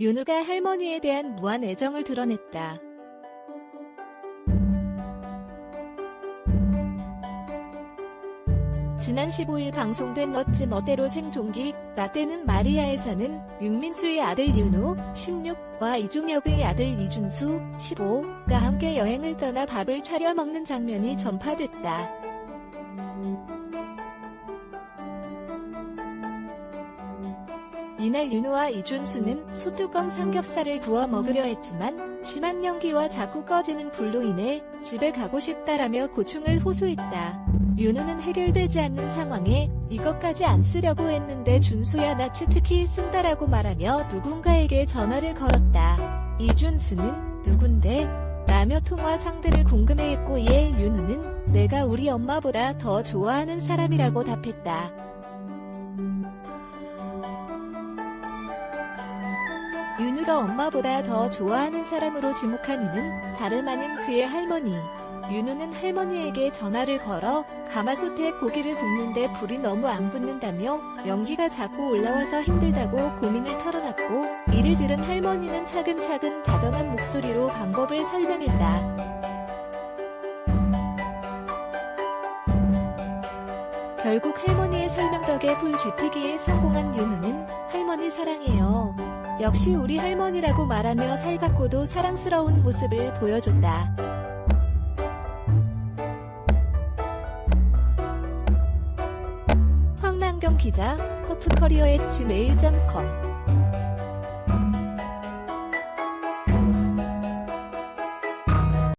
윤우가 할머니에 대한 무한 애정을 드러냈다. 지난 15일 방송된 멋지 멋대로 생존기 나 때는 마리아에서는 윤민수의 아들 윤우 16와 이종혁의 아들 이준수 15가 함께 여행을 떠나 밥을 차려 먹는 장면이 전파됐다. 이날 윤우와 이준수는 소뚜껑 삼겹살을 구워 먹으려 했지만 심한 연기와 자꾸 꺼지는 불로 인해 집에 가고 싶다라며 고충을 호소했다. 윤우는 해결되지 않는 상황에 이것까지 안 쓰려고 했는데 준수야 나 치트키 쓴다라고 말하며 누군가에게 전화를 걸었다. 이준수는 누군데? 라며 통화 상대를 궁금해했고 이에 윤우는 내가 우리 엄마보다 더 좋아하는 사람이라고 답했다. 윤우가 엄마보다 더 좋아하는 사람으로 지목한 이는 다름 아닌 그의 할머니. 윤우는 할머니에게 전화를 걸어 가마솥에 고기를 굽는데 불이 너무 안 붙는다며 연기가 자꾸 올라와서 힘들다고 고민을 털어놨고 이를 들은 할머니는 차근차근 다정한 목소리로 방법을 설명했다. 결국 할머니의 설명 덕에 불 쥐피기에 성공한 윤우는 할머니 사랑해요. 역시 우리 할머니라고 말하며 살갑고도 사랑스러운 모습을 보여줬다. 황남경 기자, 퍼프커리어의 지메일.com